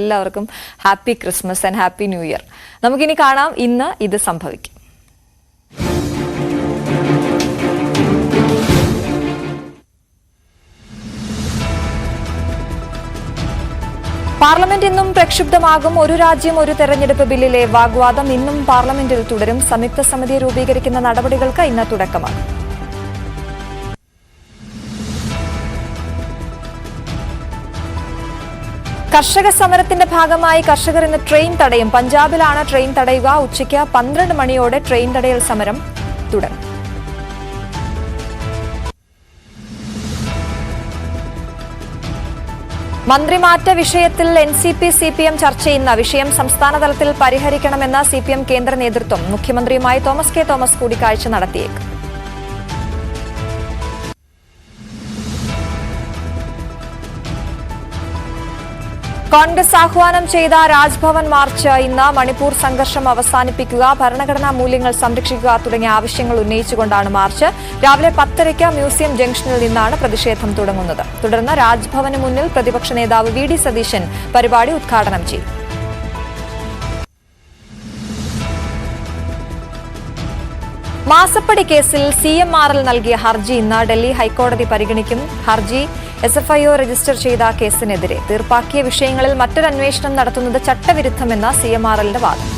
എല്ലാവർക്കും happy Christmas and happy new year. നമുക്കിനി കാണാം ഇന്ന് ഇത് സംഭവിക്കും. പാർലമെന്റ് ഇന്നും പ്രക്ഷുബ്ധമാകും. ഒരു രാജ്യം ഒരു തെരഞ്ഞെടുപ്പ് ബില്ലിലെ വാഗ്വാദം ഇന്നും പാർലമെന്റിൽ തുടരും. സംയുക്ത സമിതി രൂപീകരിക്കുന്ന നടപടികൾക്ക് ഇന്ന് തുടക്കമാകും കർഷക സമരത്തിന്റെ ഭാഗമായി കർഷകർ ഇന്ന് ട്രെയിൻ തടയും. പഞ്ചാബിലാണ് ട്രെയിൻ തടയുക. ഉച്ചയ്ക്ക് പന്ത്രണ്ട് മണിയോടെ ട്രെയിൻ തടയൽ സമരം തുടരും. മന്ത്രിമാറ്റ വിഷയത്തിൽ N C P C P M ചർച്ച ചെയ്യുന്ന വിഷയം സംസ്ഥാന തലത്തിൽ പരിഹരിക്കണമെന്ന സി പി എം കേന്ദ്ര നേതൃത്വം. മുഖ്യമന്ത്രിയുമായി തോമസ് കെ തോമസ് കൂടിക്കാഴ്ച നടത്തിയേക്കും. കോൺഗ്രസ് ആഹ്വാനം ചെയ്ത രാജ്ഭവൻ മാർച്ച് ഇന്ന് മണിപ്പൂർ സംഘർഷം അവസാനിപ്പിക്കുക ഭരണഘടനാ മൂല്യങ്ങൾ സംരക്ഷിക്കുക തുടങ്ങിയ ആവശ്യങ്ങൾ ഉന്നയിച്ചുകൊണ്ടാണ് മാർച്ച്. രാവിലെ പത്തരയ്ക്ക് മ്യൂസിയം ജംഗ്ഷനിൽ നിന്നാണ് പ്രതിഷേധം തുടങ്ങുന്നത്. തുടർന്ന് രാജ്ഭവന് മുന്നിൽ പ്രതിപക്ഷ നേതാവ് വി ഡി സതീശൻ പരിപാടി ഉദ്ഘാടനം ചെയ്യും മാസപ്പടി കേസിൽ സി എം ആർ എൽ നൽകിയ ഹർജി ഇന്ന് ഡൽഹി ഹൈക്കോടതി പരിഗണിക്കും. ഹർജി S F I O register ചെയ്ത കേസിനെതിരെ തീർപ്പാക്കിയ വിഷയങ്ങളിൽ മറ്റൊരു അന്വേഷണം നടത്തുന്നത് ചട്ടവിരുദ്ധമെന്ന സി എം ആർ എല്ലിന്റെ വാദം.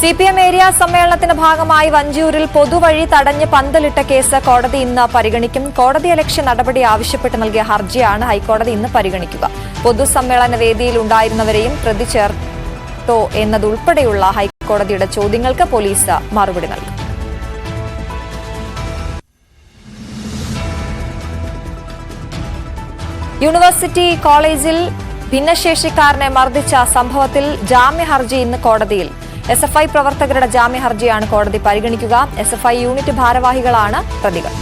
സി പി എം ഏരിയ സമ്മേളനത്തിന്റെ ഭാഗമായി വഞ്ചിയൂരിൽ പൊതുവഴി തടഞ്ഞ് പന്തലിട്ട കേസ് കോടതി ഇന്ന് പരിഗണിക്കും. കോടതി അലക്ഷ്യ നടപടി ആവശ്യപ്പെട്ട് നൽകിയ ഹർജിയാണ് ഹൈക്കോടതി ഇന്ന് പരിഗണിക്കുക. പൊതുസമ്മേളന വേദിയിൽ ഉണ്ടായിരുന്നവരെയും പ്രതി ചേർത്തോ എന്നതുൾപ്പെടെയുള്ള ഹൈക്കോടതിയുടെ ചോദ്യങ്ങൾക്ക് പോലീസ് മറുപടി നൽകും. യൂണിവേഴ്സിറ്റി കോളേജിൽ ഭിന്നശേഷിക്കാരനെ മർദ്ദിച്ച സംഭവത്തിൽ ജാമ്യ ഹർജി ഇന്ന് കോടതിയിൽ. എസ് എഫ് ഐ പ്രവർത്തകരുടെ ജാമ്യ ഹർജിയാണ് കോടതി പരിഗണിക്കുക. എസ് എഫ് ഐ യൂണിറ്റ് ഭാരവാഹികളാണ് പ്രതികൾ.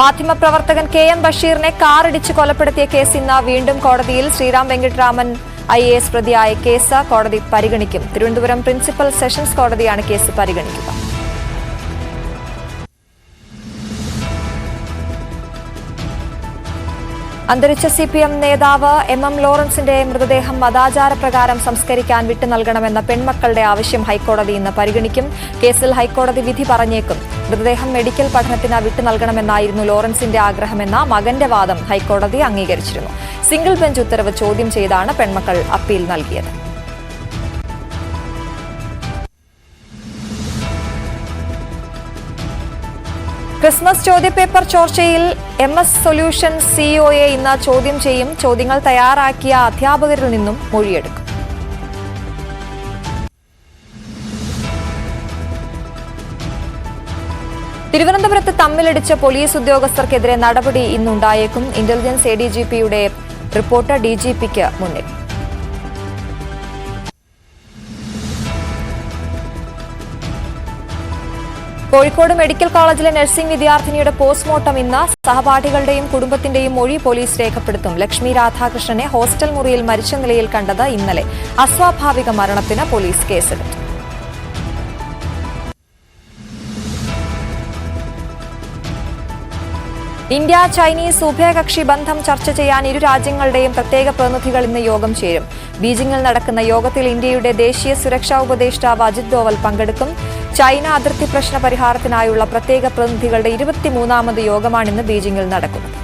മാധ്യമപ്രവർത്തകൻ കെ എം ബഷീറിനെ കാറിടിച്ച് കൊലപ്പെടുത്തിയ കേസ് ഇന്ന് വീണ്ടും കോടതിയിൽ Sriram Venkitaraman I A S പ്രതിയായ കേസ് കോടതി പരിഗണിക്കും. തിരുവനന്തപുരം പ്രിൻസിപ്പൽ സെഷൻസ് കോടതിയാണ് കേസ് പരിഗണിക്കുക. അന്തരിച്ച സി പി എം നേതാവ് എം എം ലോറൻസിന്റെ മൃതദേഹം മതാചാരപ്രകാരം സംസ്കരിക്കാൻ വിട്ടു നൽകണമെന്ന പെൺമക്കളുടെ ആവശ്യം ഹൈക്കോടതി ഇന്ന് പരിഗണിക്കും. കേസിൽ ഹൈക്കോടതി വിധി പറഞ്ഞേക്കും. മൃതദേഹം മെഡിക്കൽ പഠനത്തിന് വിട്ടു നൽകണമെന്നായിരുന്നു ലോറൻസിന്റെ ആഗ്രഹമെന്ന മകന്റെ വാദം ഹൈക്കോടതി അംഗീകരിച്ചിരുന്നു. സിംഗിൾ ബെഞ്ച് ഉത്തരവ് ചോദ്യം ചെയ്താണ് പെൺമക്കൾ അപ്പീൽ നൽകിയത്. ക്രിസ്മസ് ചോദ്യപേപ്പർ ചോർച്ചയിൽ എം എസ് സൊല്യൂഷൻ സിഇഒയെ ഇന്ന് ചോദ്യം ചെയ്യും. ചോദ്യങ്ങൾ തയ്യാറാക്കിയ അധ്യാപകരിൽ നിന്നും മൊഴിയെടുക്കും. തിരുവനന്തപുരത്ത് തമ്മിലടിച്ച പോലീസ് ഉദ്യോഗസ്ഥർക്കെതിരെ നടപടി ഇന്നുണ്ടായേക്കും. ഇന്റലിജൻസ് എ ഡി ജി പിയുടെ റിപ്പോർട്ട് ഡി ജി പിക്ക് മുന്നിൽ. കോഴിക്കോട് മെഡിക്കൽ കോളേജിലെ നഴ്സിംഗ് വിദ്യാർത്ഥിനിയുടെ പോസ്റ്റ്മോർട്ടം ഇന്ന് സഹപാഠികളുടെയും കുടുംബത്തിന്റെയും മൊഴി പോലീസ് രേഖപ്പെടുത്തും. ലക്ഷ്മി രാധാകൃഷ്ണനെ ഹോസ്റ്റൽ മുറിയിൽ മരിച്ച നിലയിൽ കണ്ടത് ഇന്നലെ. അസ്വാഭാവിക മരണത്തിന് പോലീസ് കേസെടുത്തു. ഇന്ത്യ ചൈനീസ് ഉഭയകക്ഷി ബന്ധം ചർച്ച ചെയ്യാൻ ഇരു രാജ്യങ്ങളുടെയും പ്രത്യേക പ്രതിനിധികൾ ഇന്ന് യോഗം ചേരും. ബീജിംഗിൽ നടക്കുന്ന യോഗത്തിൽ ഇന്ത്യയുടെ ദേശീയ സുരക്ഷാ ഉപദേഷ്ടാവ് അജിത് ഡോവൽ പങ്കെടുക്കും. ചൈന അതിർത്തി പ്രശ്ന പരിഹാരത്തിനായുള്ള പ്രത്യേക പ്രതിനിധികളുടെ ഇരുപത്തിമൂന്നാമത് യോഗമാണിന്ന് ബീജിംഗിൽ നടക്കുന്നത്.